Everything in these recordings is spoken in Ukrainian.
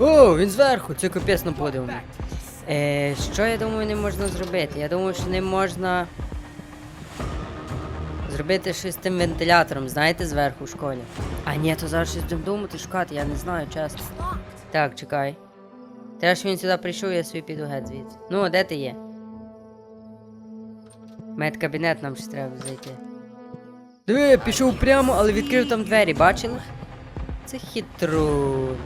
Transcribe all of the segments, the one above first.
О, він зверху, це капець на подиву. Е, що я думаю, не можна зробити? Я думаю, що не можна зробити щось з тим вентилятором, знаєте, зверху в школі. А ні, то зараз щось думати, шукати, я не знаю, чесно. Так, чекай. Треба, що він сюди прийшов, я собі піду геть звідси. Ну, де ти є? Медкабінет нам ще треба зайти. Диви, пішов прямо, але відкрив там двері, бачили? Це хитрун.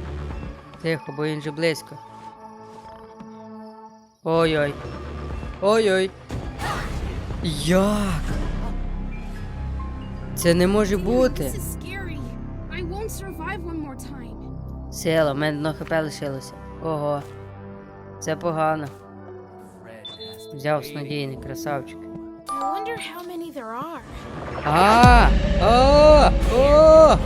Тихо, бо він же близько. Ой-ой. Ой-ой. Як? Це не може бути. Сила, в мене одно хп лишилося. Ого. Це погано. Взяв снодійний, красавчик. А! О! О!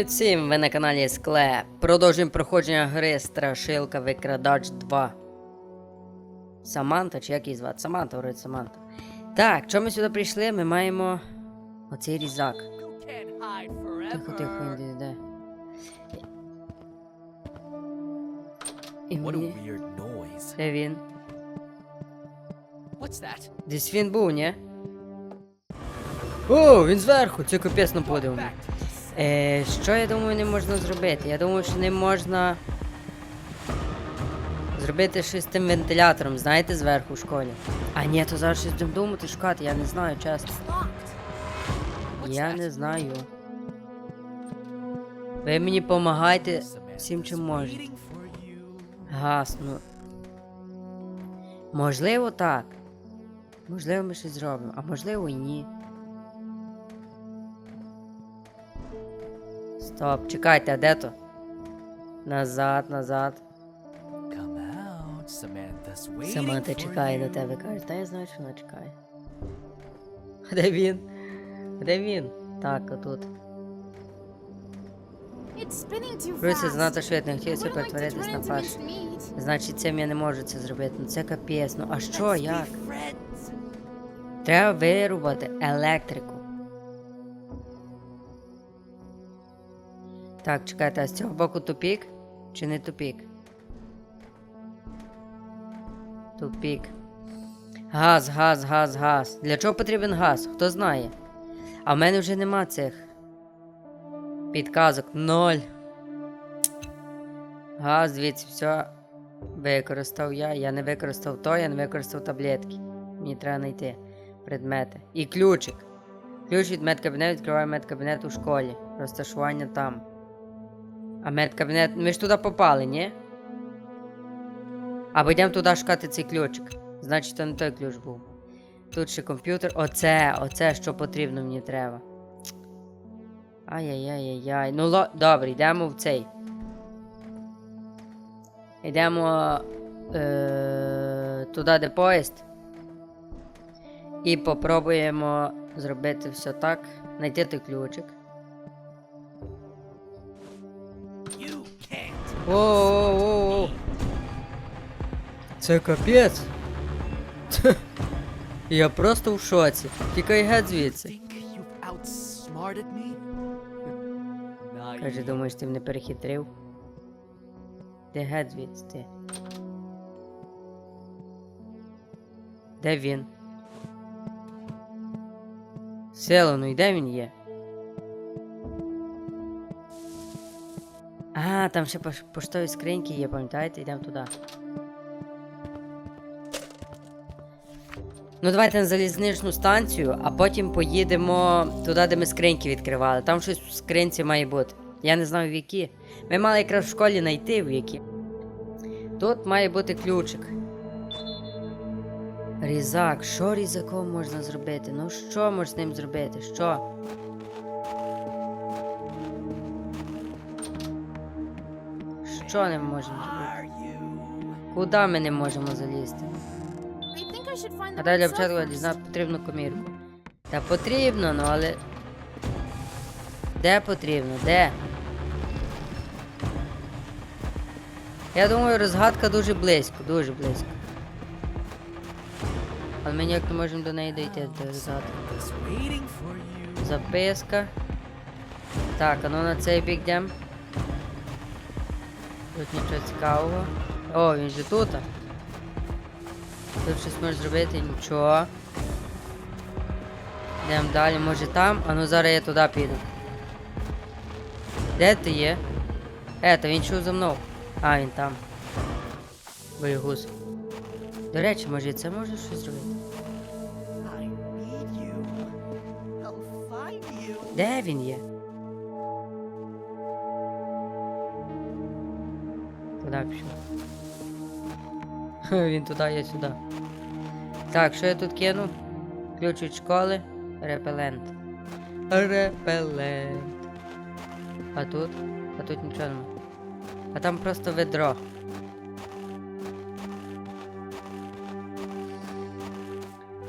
Привіт всім! Ви на каналі Скле. Продовжуємо проходження гри Страшилка Викрадач 2. Саманта, чи як її звати? Саманта, говорить Саманта. Так, чому ми сюди прийшли? Ми маємо оцей різак. Тихо, тихо, він йде. І мені... Де він? Десь він був, ні? О, він зверху! Це капець на подиву. Е, що я думаю, не можна зробити? Я думаю, що не можна зробити щось з тим вентилятором, знаєте, зверху в школі. А ні, то зараз щось будемо думати, шукати, я не знаю, чесно. Я не знаю. Ви мені допомагайте всім, чим можете. waiting for you. Гас, ну. Можливо, так. Можливо, ми щось зробимо, а можливо і ні. Стоп, чекайте, а де то? Назад, назад. Саманта чекає на тебе, каже, та я знаю, що вона чекає. А де він? Де він? Так, отут. Знати швидко, I хотілося перетворитись на mincemeat. Значить, цим я не можу це зробити. Ну це капець. Ну а що, як? Треба вирубати електрику. Так, чекайте, а з цього боку тупік? Чи не тупік? Тупік. Газ, газ, газ, газ. Для чого потрібен газ? Хто знає? А в мене вже нема цих підказок. Ноль. Газ, звідси, все. Використав я. Я не використав то, я не використав таблетки. Мені треба знайти предмети. І ключик. Ключ від медкабінету відкриває медкабінет у школі. Розташування там. А медкабінет. Ми ж туди попали, ні? Або йдемо туди шукати цей ключик. Значить, то не той ключ був. Тут ще комп'ютер. Оце, оце, що потрібно мені треба. Ай-яй-яй-яй. Ну ло... добре, йдемо в цей. Йдемо е... туди, де поїзд. І попробуємо зробити все так. Знайти той ключик. Воу-воу-воу. Це капець. Я просто в шоці. Тікай геть? Каже, думаєш, ти мене перехитрив? Де геть ти? Де він? Село, ну і де він є? А, там ще поштові скриньки є, пам'ятаєте? Йдемо туди. Ну, давайте на залізничну станцію, а потім поїдемо туди, де ми скриньки відкривали. Там щось в скринці має бути. Я не знаю в які. Ми мали якраз в школі знайти в які. Тут має бути ключик. Різак. Що різаком можна зробити? Ну що можна з ним зробити? Що? Нічого не можемо зробити. Куди ми не можемо залізти? А далі початку cell потрібну комірку. Та потрібно, ну але. Де потрібно? Де? Я думаю, розгадка дуже близько, дуже близько. Але ми ніяк не можемо до неї дійти до розгадки. Записка. Так, а ну на цей бік йдем. Тут нічого цікавого. О, він же тут. Тут щось може зробити, нічого. Йдемо далі, може там, а ну зараз я туди піду. Де ти є? Е, та він йшов за мною. А, він там. Боєгуз. До речі, може це може щось зробити? Де він є? Туди пішов. Він туди, я сюди. Так, що я тут кину? Ключ від школи. Репелент. Репелент. А тут? А тут нічого нема. А там просто ведро.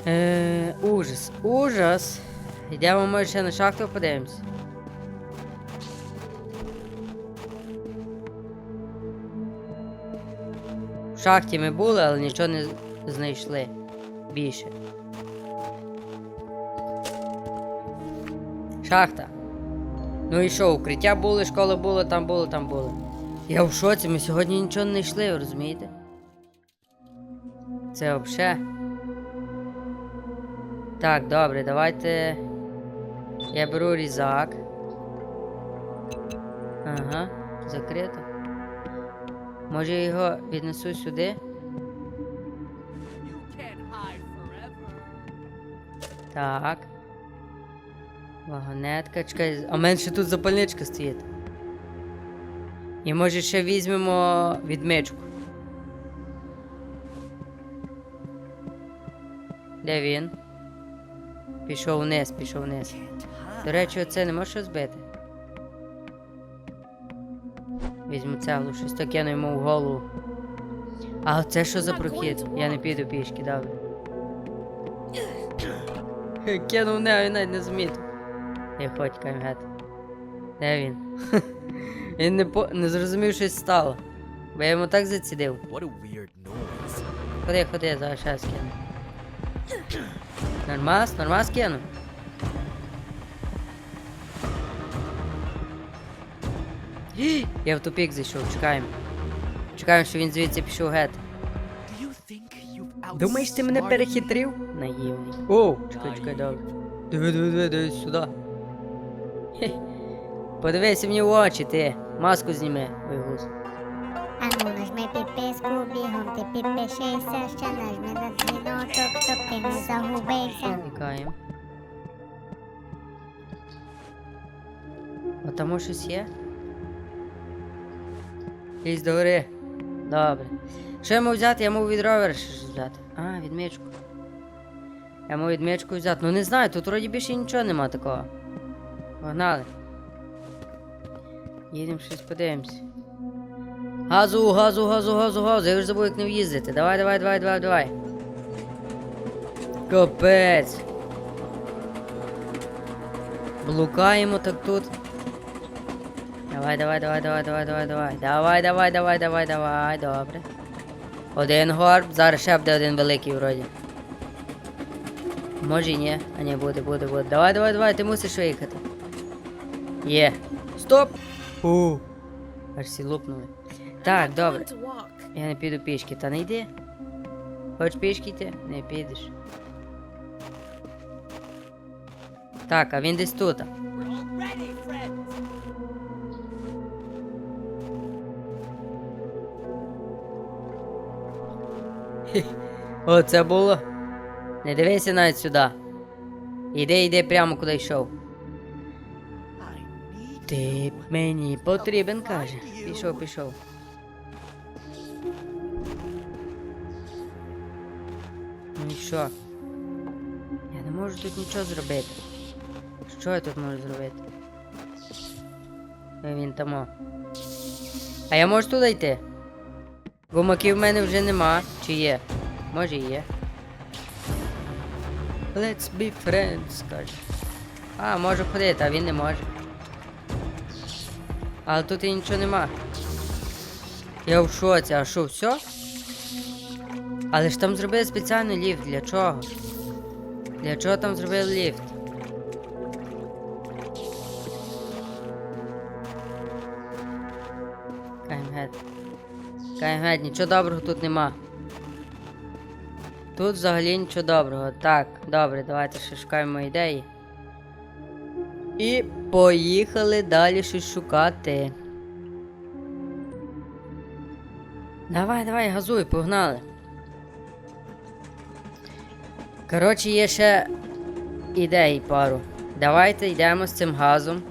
Е, ужас, ужас. Йдемо, може, ще на шахту подивимось. В шахті ми були, але нічого не знайшли. Більше. Шахта. Ну і що, укриття були, школа була, там було, там було. Я в шоці, ми сьогодні нічого не знайшли, розумієте? Це взагалі. Так, добре, давайте. Я беру різак. Ага, закрито. Може я його віднесу сюди? Так. Вагонетка, чекай. А ще тут запальничка стоїть. І може ще візьмемо відмичку. Де він? Пішов вниз, пішов вниз. До речі, оце не можеш розбити. Візьму цеглу, щось то кину йому в голову. А оце що за прохід? Я не піду пішки, добре. Кинув не, він навіть не змітив. Я хоч камгет. Де він? він не, по... не зрозумів, що стало. Бо я йому так зацідив. Ходи, ходи, зараз ще скину. Нормас, нормас кину. Я в тупік зайшов, чекаємо. Чекаємо, що він звідси пішов гет. Думаєш, ти мене перехитрив? Наївний. Оу, чекай, чекай, добре. Диви, диви, диви, дивись сюди. Хе. Подивися мені в очі, ти. Маску зніми, вигуз. А ну нажми підписку, бігом ти підпишися, ще нажми на дзвіночок, щоб ти не загубився. Чекаємо. А там щось є? Лізь до. Добре. Що я мав взяти? Я мав від ровера щось взяти. А, відмічку. Я мав відмічку взяти. Ну не знаю, тут вроді більше нічого нема такого. Погнали. Їдемо щось подивимось. Газу, газу, газу, газу, газу. Я вже забув, як не в'їздити. Давай, давай, давай, давай, давай. Капець. Блукаємо так тут. Давай, давай, давай, давай, давай, давай, давай. Давай, давай, давай, давай, давай, добре. Один горб, зараз ще буде один великий вроді. Може і ні. А ні, буде, буде, буде. Давай, давай, давай, ти мусиш виїхати. Є. Стоп! У. Аж всі лупнули. Так, добре. Я не піду пішки, та не йди. Хочеш пішки йти? Не підеш. Так, а він десь тут. О, це було. Не дивися навіть сюди. Іди, йди прямо куди йшов. Ти мені потрібен, каже. Пішов, пішов. Ну що? Я не можу тут нічого зробити. Що я тут можу зробити? Він тамо. А я можу туди йти? Гумаків в мене вже нема. Чи є? Може є. Let's be friends, каже. А, можу ходити, а він не може. Але тут і нічого нема. Я в шоці, а що, все? Але ж там зробили спеціальний ліфт. Для чого? Для чого там зробили ліфт? Каймгет, нічого доброго тут нема. Тут взагалі нічого доброго. Так, добре, давайте ще шукаємо ідеї. І поїхали далі щось шукати. Давай, давай, газуй, погнали. Коротше, є ще ідеї пару. Давайте йдемо з цим газом.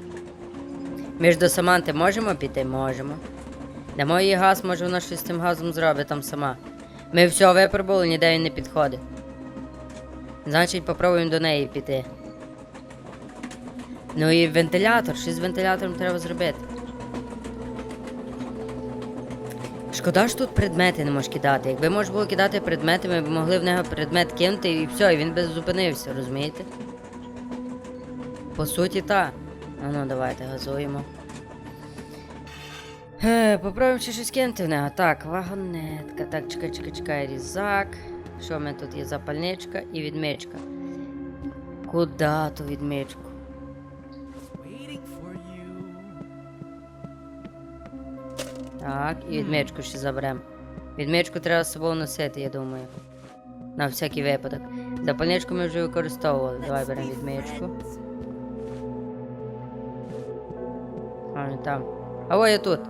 Ми ж до Саманти можемо піти? Можемо. Дамо їй газ, може вона щось з цим газом зробить там сама. Ми все випробували, ніде він не підходить. Значить, попробуємо до неї піти. Ну і вентилятор, щось з вентилятором треба зробити. Шкода ж тут предмети не можеш кидати. Якби можна було кидати предмети, ми б могли в нього предмет кинути і все, і він би зупинився, розумієте? По суті, так. А ну давайте газуємо. Е, попробуємо ще щось кинути в нього. Так, вагонетка. Так, чекай, чекай, чекай, різак. Що в мене тут є запальничка і відмичка. Куда ту відмичку? Так, і відмичку ще заберемо. Відмичку треба з собою носити, я думаю. На всякий випадок. Запальничку ми вже використовували. Давай беремо відмичку. А, не там. А ой, я тут.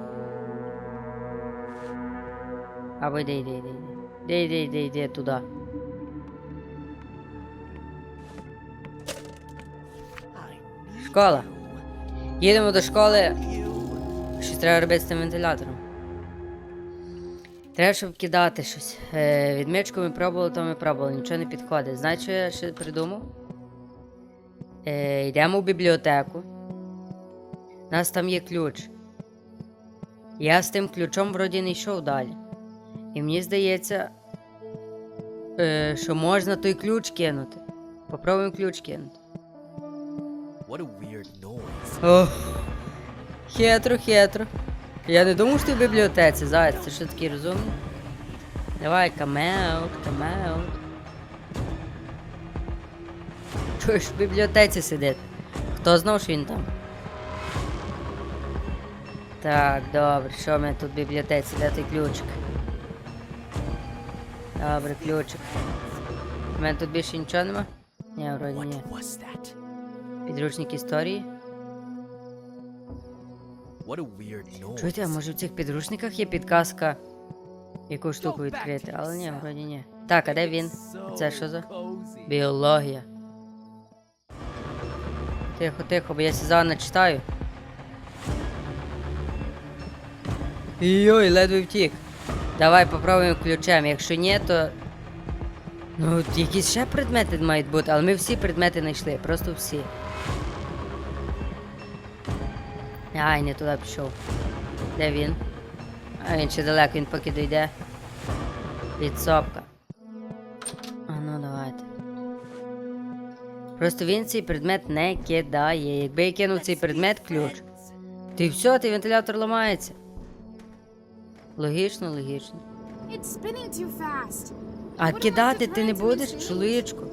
Або йди, йди, йди, йди. Йди, йди, йди, йди туди. Школа. Їдемо до школи. Щось треба робити з тим вентилятором. Треба, щоб кидати щось. Е, відмичку ми пробували, то ми пробували, нічого не підходить. Знаєш, що я ще придумав? Е, йдемо в бібліотеку. У нас там є ключ. Я з тим ключом вроді не йшов далі. І мені здається, е, що можна той ключ кинути. Попробуємо ключ кинути. What a weird noise. Ох, хитро, хитро. Я не думав, що ти в бібліотеці, заяць, ти що такий розумний? Давай, камеут, камеут. Чуєш, в бібліотеці сидить. Хто знав, що він там? Так, добре, що в мене тут в бібліотеці? Де той ключик? Добре, ключик. У мене тут більше нічого нема? Ні, вроді ні. Підручник історії. Чуєте, а може в цих підручниках є підказка, яку штуку відкрити, але ні, вроді ні. Так, а де він? Це що за? Біологія. Тихо, тихо, бо я Сізана читаю. Йой, ледве втік. Давай попробуємо ключем. Якщо ні, то. Ну, якісь ще предмети мають бути, але ми всі предмети знайшли, просто всі. Ай, не туди пішов. Де він? А він ще далеко, він поки дойде. Підсобка. А ну давайте. Просто він цей предмет не кидає. Якби я кинув цей предмет ключ, і все, той вентилятор ламається. Логічно, логічно. А кидати ти не будеш, чоловічку?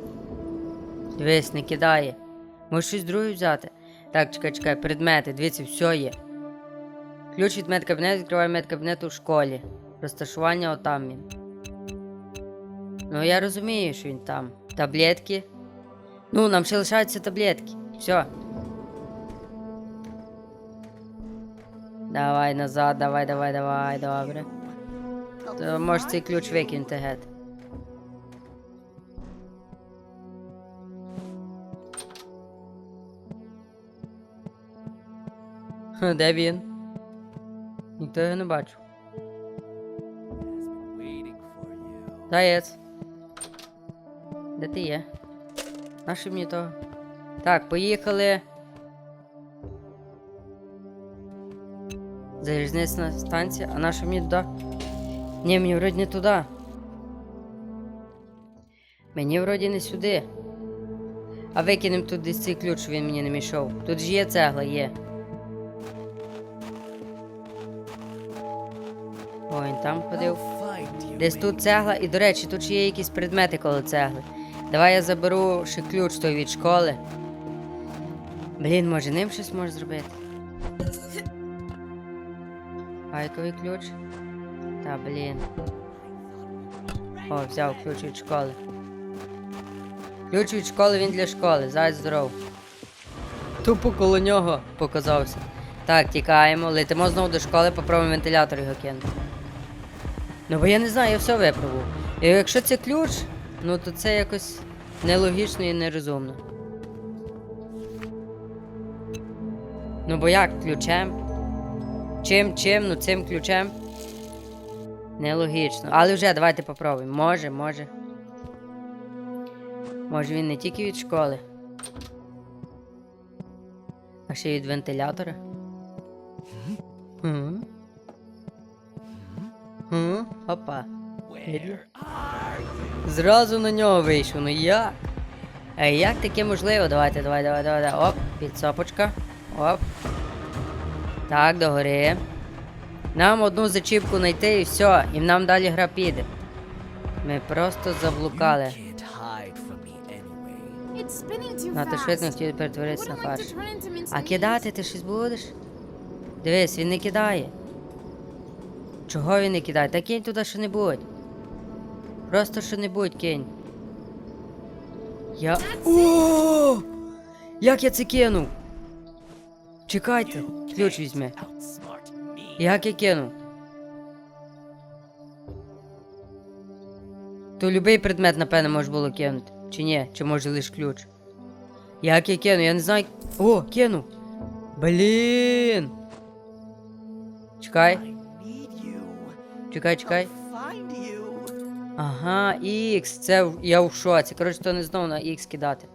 Дивись, не кидає. Можеш щось друге взяти. Так, чекай, чекай, предмети, дивіться, все є. Ключ від медкабінету відкриває медкабінет у школі. Розташування отам він. Ну я розумію, що він там. Таблетки. Ну, нам ще лишаються таблетки. Все. Давай назад, давай, давай, давай, добре. То можеш цей ключ викинути геть. Де він? Ніхто його не бачив. Заєць. Де ти є? Нащо мені того? Так, поїхали. Залізнична станція, а наша мені туди? Ні, мені вроді не туди. Мені вроді не сюди. А викинем тут десь цей ключ, він мені не мішав. Тут ж є цегла, є. О, він там ходив. Десь тут цегла, і до речі, тут ще є якісь предмети коло цегли. Давай я заберу ще ключ той від школи. Блін, може ним щось можеш зробити? Гайковий ключ? Та блін. О, взяв ключ від школи. Ключ від школи він для школи. Зайць здоров. Тупо коло нього показався. Так, тікаємо, летимо знову до школи, попробуємо вентилятор його кинути. Ну бо я не знаю, я все випробував. І якщо це ключ, ну то це якось нелогічно і нерозумно. Ну бо як ключем? Чим, чим, ну цим ключем? Нелогічно. Але вже давайте попробуємо. Може, може. Може він не тільки від школи. А ще й від вентилятора. Мгм. Опа. Зразу на нього вийшов, ну як? А як таке можливо? Давайте, давай, давай, давай, давай. Оп, підсопочка. Оп. Так, догори. Нам одну зачіпку знайти і все, і нам далі гра піде. Ми просто заблукали. На ти швидко хотів перетворитися на фарш. А кидати ти щось будеш? Дивись, він не кидає. Чого він не кидає? Та кинь туди що-небудь. Просто що-небудь кинь. Я. О! Як я це кинув? Чекайте, ключ me. Як я кинув? То любий предмет, напевно, може було кинути. Чи ні? Чи може лише ключ? Як я кину? Я не знаю. О, кинув. Блін. Чекай, чекай, чекай. Ага, X. Це я в шоці. Коротше, то не знову на X кидати.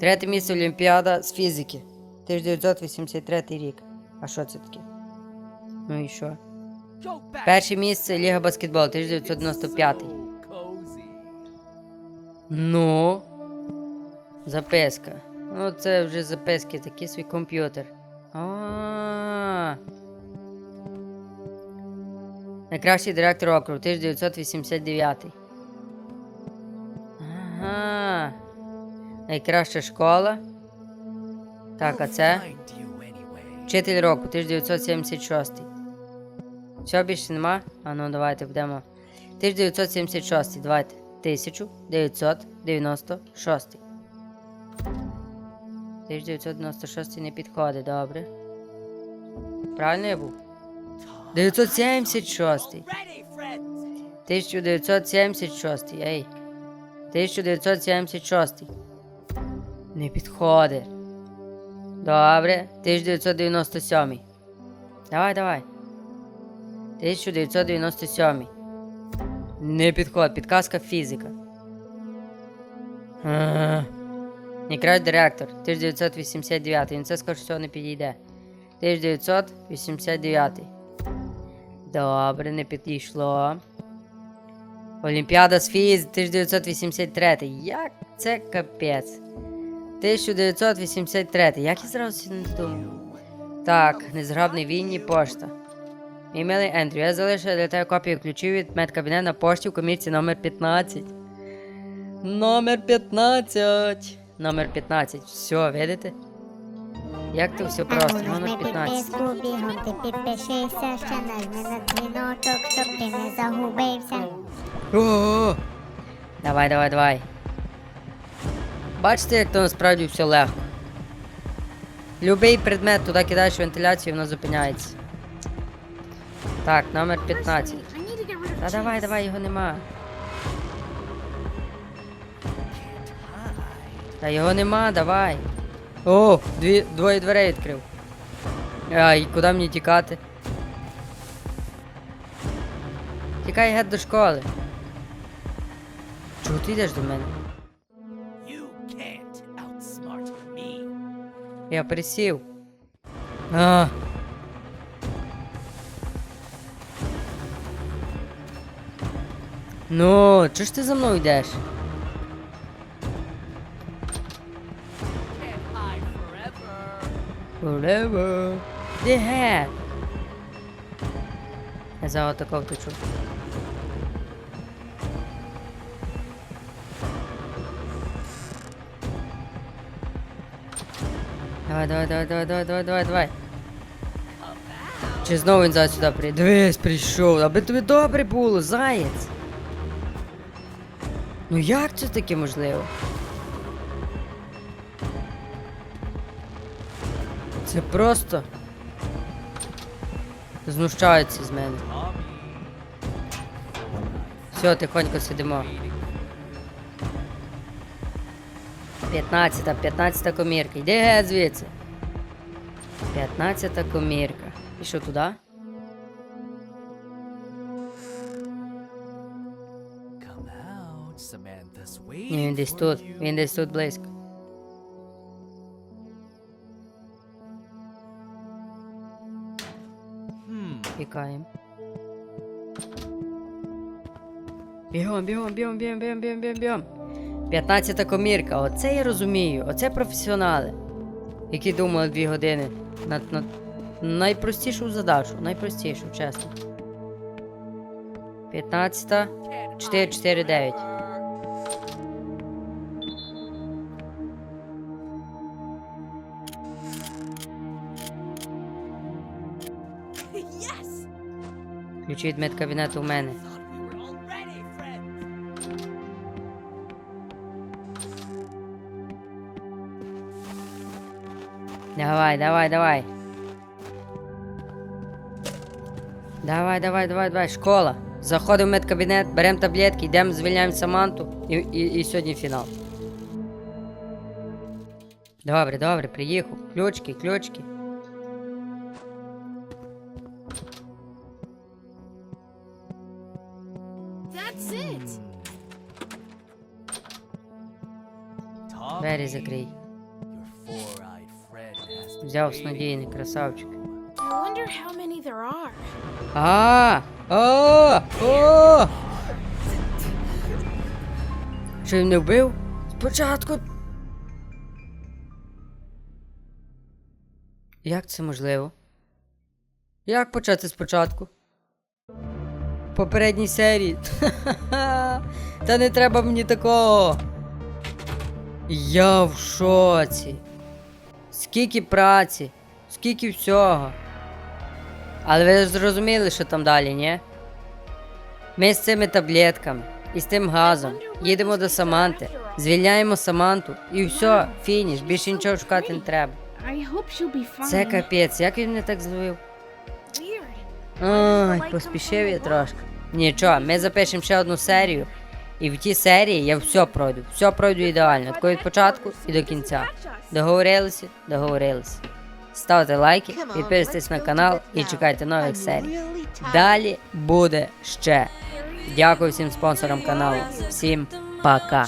Третє місце Олімпіада з фізики. 1983 рік. А що це таке? Ну і що? Перше місце Ліга баскетболу 1995. Ну. Записка. Ну, це вже записки, такий свій комп'ютер. А. Найкращий директор округу 1989. Ага. Найкраща школа. Так, а це? Вчитель року 1976. Все більше нема? А ну давайте будемо. 1976, давайте. 1996. 1996 не підходить, добре. Правильно я був? 976. 1976, ей. 1976. Не підходить. Добре. 1997. Давай, давай. 1997. Не підходить. Підказка фізика. А. Найкращий директор. 1989. Він це скаже, що не підійде. 1989. Добре, не підійшло. Олімпіада з фіз 1983. Як це капець? 1983. Як я зразу сюди не думав? Так, незграбний Вінні пошта. Мій милий Ендрю, я залишив для тебе копію ключів від медкабінету на пошті в комірці номер 15. Номер 15. Номер 15. Все, видите? Як то все просто, номер 15. підписку, бігом ти підпишися, ще нажми на дзвіночок, щоб ти не загубився. О-о-о! Давай, давай, давай. Бачите, як то насправді все легко. Любий предмет туди кидаєш вентиляцію, воно зупиняється. Так, номер 15. I need to get rid of Та давай, давай, його нема. Та його нема, давай. О, дві, двоє дверей відкрив. Ай, куди мені тікати? Тікай геть до школи. Чого ти йдеш до мене? Я присів. А. Ну, чого ж ти за мною йдеш? Forever. The head. Я за отако втечу. Давай, давай, давай, давай, давай, давай, давай, давай. Чи знову він зараз сюди прийде? Дивись, прийшов, аби тобі добре було, заєць. Ну як це таке можливо? Це просто. Знущаються з мене. Все, тихонько сидимо. 15, 15 комірка. Йди геть звідси. 15 комірка. І що туди? Ні, він десь тут. Він десь тут близько. Hmm. Пікаємо. Бігом, бігом, бігом, бігом, бігом, бігом, бігом, бігом. 15 комірка, оце я розумію, оце професіонали, які думали дві години над, над найпростішу задачу, найпростішу, чесно. 15, Can't 4, hide 4, 9. forever. Ключі від медкабінету у мене. Давай, давай, давай. Давай, давай, давай, давай, школа. Заходимо в медкабінет, беремо таблетки, йдемо, звільняємо Саманту і, і, і сьогодні фінал. Добре, добре, приїхав. Ключки, ключки. That's it. Двері закрий. Взяв снодійний, красавчик. Are. А! О! Що він не вбив? Спочатку. Як це можливо? Як почати спочатку? В попередній серії. Та не треба мені такого. Я в шоці. Скільки праці, скільки всього. Але ви зрозуміли, що там далі, ні? Ми з цими таблетками і з тим газом їдемо до Саманти, звільняємо Саманту і все, фініш, більше нічого шукати не треба. Це капець, як він мене так зловив? Ой, поспішив я трошки. Нічого, ми запишемо ще одну серію. І в тій серії я все пройду. Все пройду ідеально. Тако від початку і до кінця. Договорилися? Договорилися. Ставте лайки, підписуйтесь на канал і чекайте нових серій. Далі буде ще. Дякую всім спонсорам каналу. Всім пока.